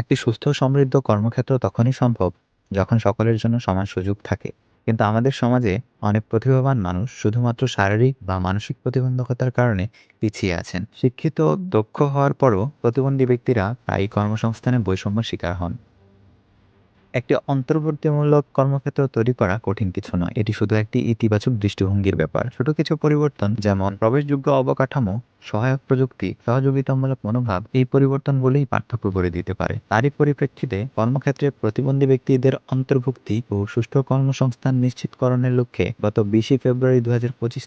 একটি সুস্থ সমৃদ্ধ কর্মক্ষেত্র তখনই সম্ভব যখন সকলের জন্য সমান সুযোগ থাকে। কিন্তু আমাদের সমাজে অনেক প্রতিভাবান মানুষ শুধুমাত্র শারীরিক বা মানসিক প্রতিবন্ধকতার কারণে পিছিয়ে আছেন। শিক্ষিত, দক্ষ হওয়ার পরও প্রতিবন্ধী ব্যক্তিরা প্রায়ই কর্মসংস্থানে বৈষম্য শিকার হন। একটি অন্তর্বর্তীমূলক কর্মক্ষেত্র তৈরি করা কঠিন কিছু নয়। এটি শুধু একটি ইতিবাচক দৃষ্টিভঙ্গির ব্যাপার। ছোট কিছু পরিবর্তন যেমন প্রবেশযোগ্য অবকাঠামো সহায়ক প্রযুক্তি, সহযোগিতামূলক মনোভাব এই পরিবর্তনগুলোই পার্থক্য করে দিতে পারে। তারই পরিপ্রেক্ষিতে কর্মক্ষেত্রে প্রতিবন্ধী ব্যক্তিদের অন্তর্ভুক্তি ও সুষ্ঠু কর্মসংস্থান নিশ্চিতকরণের লক্ষ্যে গত বিশে ফেব্রুয়ারি দু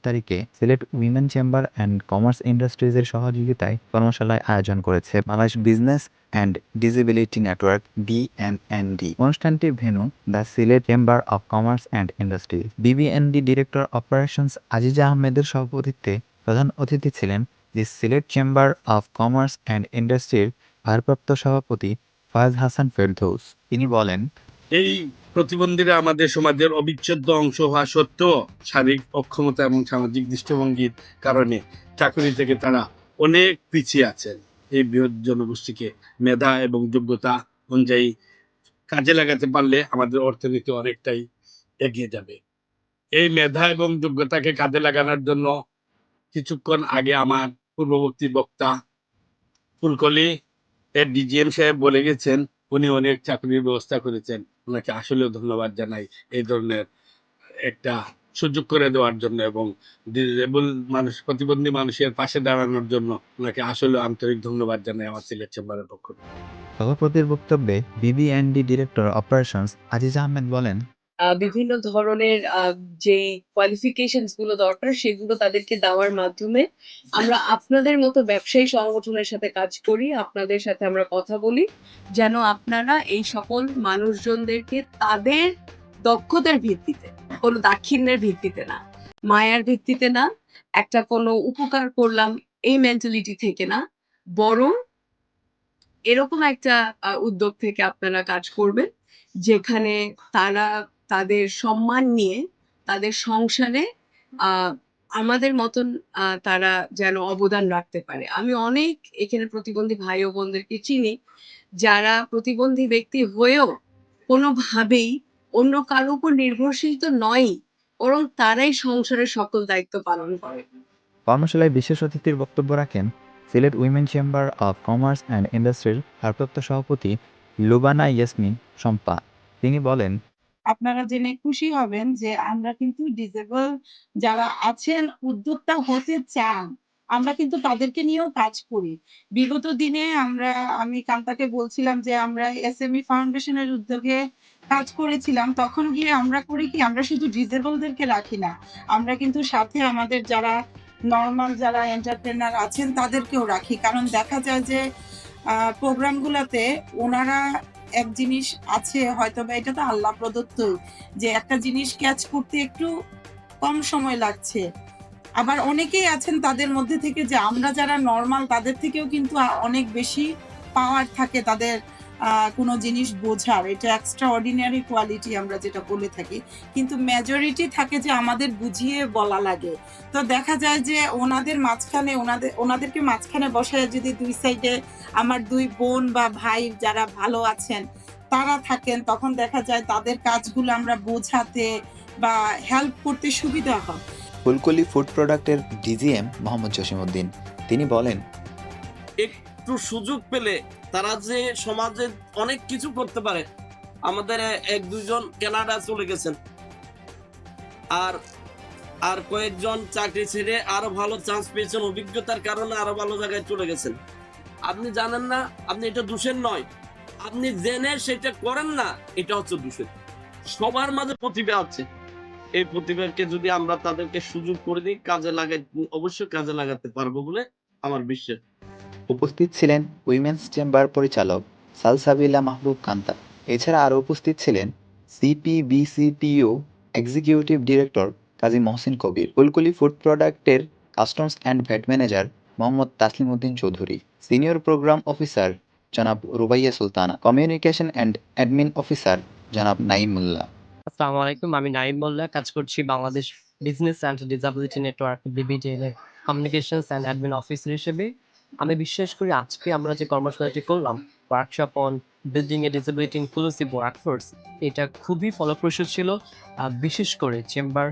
তারিখে Sylhet women chamber and commerce ইন্ডাস্ট্রিজের সহযোগিতায় কর্মশালায় আয়োজন করেছে Bangladesh business and disability network BMND অনুষ্ঠানটির venue the Sylhet chamber of commerce and industries. BBND director operations Aziza আহমেদের সভাপতিত্বে প্রধান অতিথি ছিলেন the Sylhet chamber of commerce and ইন্ডাস্ট্রির ভারপ্রাপ্ত সভাপতি ফয়াজ হাসান ফেরদৌস। তিনি বলেন, এই প্রতিবন্ধীরা আমাদের সমাজের অবিচ্ছেদ্য অংশ হওয়া সত্ত্বেও শারীরিক অক্ষমতা এবং সামাজিক দৃষ্টিভঙ্গির কারণে চাকরি থেকে তারা অনেক পিছিয়ে আছেন। এই বৃহৎ জনগোষ্ঠীকে মেধা এবং যোগ্যতা অনুযায়ী কাজে লাগাতে পারলে আমাদের অর্থনীতি অনেকটাই এগিয়ে যাবে। এই মেধা এবং যোগ্যতাকে কাজে লাগানোর জন্য কিছুক্ষণ আগে আমার পূর্ববর্তী বক্তা ফুলকলি এর ডিজিএম সাহেব বলে গেছেন, উনি অনেক চাকরির ব্যবস্থা করেছেন। ওনাকে আসলেও ধন্যবাদ জানাই এই ধরনের একটা সুযোগ করে দেওয়ার জন্য এবং ডিসেবল মানুষ, প্রতিবন্ধী মানুষের পাশে দাঁড়ানোর জন্য ওনাকে আসলে আন্তরিক ধন্যবাদ জানাই আমার সিলেট চেম্বারের পক্ষ থেকে। সভাপতির বক্তব্যে BBND director operations Aziz Ahmed বলেন বিভিন্ন ধরনের যে কোয়ালিফিকেশনগুলো দরকার সেগুলো তাদেরকে দেওয়ার মাধ্যমে আমরা আপনাদের মতো ব্যবসায়ী সংগঠনের সাথে কাজ করি, আপনাদের সাথে আমরা কথা বলি, যেন আপনারা এই সকল মানুষজনদেরকে তাদের দক্ষতার ভিত্তিতে, কোনো দাক্ষিণ্যের ভিত্তিতে না, মায়ার ভিত্তিতে না, একটা কোনো উপকার করলাম এই মেন্টালিটি থেকে না, বরং এরকম একটা উদ্যোগ থেকে আপনারা কাজ করবেন, যেখানে তারা তাদের সম্মান নিয়ে, তাদের সংসারে আমাদের মতন তারা যেন অবদান রাখতে পারে। আমি অনেক এখানে প্রতিবন্ধী ভাই ও বোনদেরকে চিনি, যারা প্রতিবন্ধী ব্যক্তি হয়েও কোনোভাবেই অন্য কারও উপর নির্ভরশীল তো নয় বরং তারাই সংসারের সকল দায়িত্ব পালন করে। কর্মশালায় বিশেষ অতিথির বক্তব্য রাখেন Sylhet women chamber of commerce and ইন্ডাস্ট্রির ভারপ্রাপ্ত সভাপতি লুবানা ইয়াসমিন শম্পা। তিনি বলেন আপনারা জেনে খুশি হবেন যে আমরা কিন্তু ডিজেবল যারা আছেন, উদ্যোক্তা হতে চান, আমরা কিন্তু তাদেরকে নিয়েও কাজ করি। বিগত দিনে আমরা, আমি কান্তাকে বলছিলাম যে আমরা এস এসএমই ফাউন্ডেশনের উদ্যোগে কাজ করেছিলাম, তখন গিয়ে আমরা করি কি, আমরা শুধু ডিজেবলদেরকে রাখি না, আমরা কিন্তু সাথে আমাদের যারা নর্মাল যারা এন্টারপ্রেনার আছেন, তাদেরকেও রাখি। কারণ দেখা যায় যে প্রোগ্রামগুলোতে ওনারা এক জিনিস আছে হয়তো বা এটা তো আল্লাহ প্রদত্ত, যে একটা জিনিস ক্যাচ করতে একটু কম সময় লাগছে। আবার অনেকেই আছেন তাদের মধ্যে থেকে যে আমরা যারা নর্মাল তাদের থেকেও কিন্তু অনেক বেশি পাওয়ার থাকে তাদের কোনো জিনিস বোঝার এটা এক্সট্রা অর্ডিনারি কোয়ালিটি আমরা যেটা বলে থাকি। কিন্তু মেজরিটি থাকে যে আমাদের বুঝিয়ে বলা লাগে। তো দেখা যায় যে ওনাদের মাঝখানে ওনাদের ওনাদেরকে মাঝখানে বসায় যদি দুই সাইডে আমার দুই বোন বা ভাই যারা ভালো আছেন তারা থাকেন তখন দেখা যায় তাদের কাজগুলো আমরা বোঝাতে বা হেল্প করতে সুবিধা হয়। ফুলকলি ফুড প্রোডাক্টের ডিজিএম মোহাম্মদ জসিমউদ্দিন তিনি বলেন একটু সুযোগ পেলে তারা যে সমাজে অনেক কিছু করতে পারে। আমাদের এক দুজন কানাডা চলে গেছেন। আর আর কয়েকজন চাকরি ছেড়ে আরও ভালো চান্স পেয়েছেন। অভিজ্ঞতার কারণে আরও ভালো জায়গায় চলে গেছেন। আপনি জানেন না, আপনি এটা দোষের নয়। আপনি জেনে সেটা করেন না, এটা হচ্ছে দোষের। সবার মাঝে প্রতিভা আছে। এই প্রতিভাকে যদি আমরা তাদেরকে সুযোগ করে দিই, কাজে লাগাই, অবশ্যই কাজে লাগাতে পারব বলে আমার বিশ্বাস। উপস্থিত ছিলেন উইমেন্স চেম্বার পরিচালক সালসাবিলা মাহবুব কান্তা। এছাড়া আরও উপস্থিত ছিলেন সিপিবিসিটিও executive director Kazi Mohsin Kabir, Fulkuli food প্রোডাক্টের customs and VAT manager Mohammad Taslim Uddin Chowdhury, senior program officer জনাব Rubaiya Sultana, communication and admin officer জনাব নাইমুল্লাহ আসসালামু আলাইকুম, আমি নাইম মোল্লা, কাজ করছি Bangladesh business and disability network BBDL এর কমিউনিকেশনস অ্যান্ড অ্যাডমিন অফিসার হিসেবে। আমি বিশ্বাস করি আজকে আমরা যে কর্মশালাটি করলাম workshop on building a disability inclusive workforce এটা খুবই ফলপ্রসূ ছিল। বিশেষ করে চেম্বার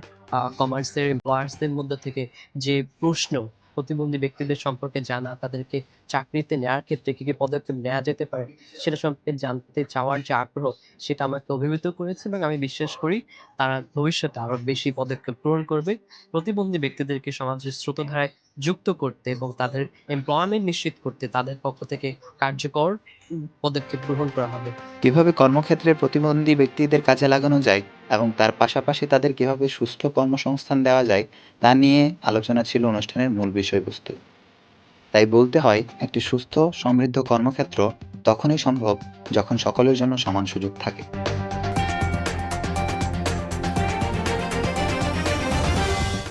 কমার্সের এমপ্লয়ার্সদের মধ্যে থেকে যে প্রশ্ন প্রতিবন্ধী ব্যক্তিদের সম্পর্কে জানা, তাদেরকে চাকরিতে নেওয়ার ক্ষেত্রে কী কী পদক্ষেপ নেওয়া যেতে পারে, সেটা সম্পর্কে জানতে চাওয়ার যে আগ্রহ, সেটা আমাকে অভিভূত করেছে এবং আমি বিশ্বাস করি তারা ভবিষ্যতে আরও বেশি পদক্ষেপ গ্রহণ করবে। প্রতিবন্ধী ব্যক্তিদেরকে সমাজের স্রোতধারায় যুক্ত করতে এবং তাদের এমপ্লয়মেন্ট নিশ্চিত করতে তাদের পক্ষ থেকে কার্যকর পদক্ষেপ গ্রহণ করা হবে। কীভাবে কর্মক্ষেত্রে প্রতিবন্ধী ব্যক্তিদের কাজে লাগানো যায় এবং তার পাশাপাশি তাদের কীভাবে সুস্থ কর্মসংস্থান দেওয়া যায়, তা নিয়ে আলোচনা ছিল অনুষ্ঠানের মূল বিষয়বস্তু। তাই বলতে হয়, একটি সুস্থ, সমৃদ্ধ কর্মক্ষেত্র তখনই সম্ভব যখন সকলের জন্য সমান সুযোগ থাকে।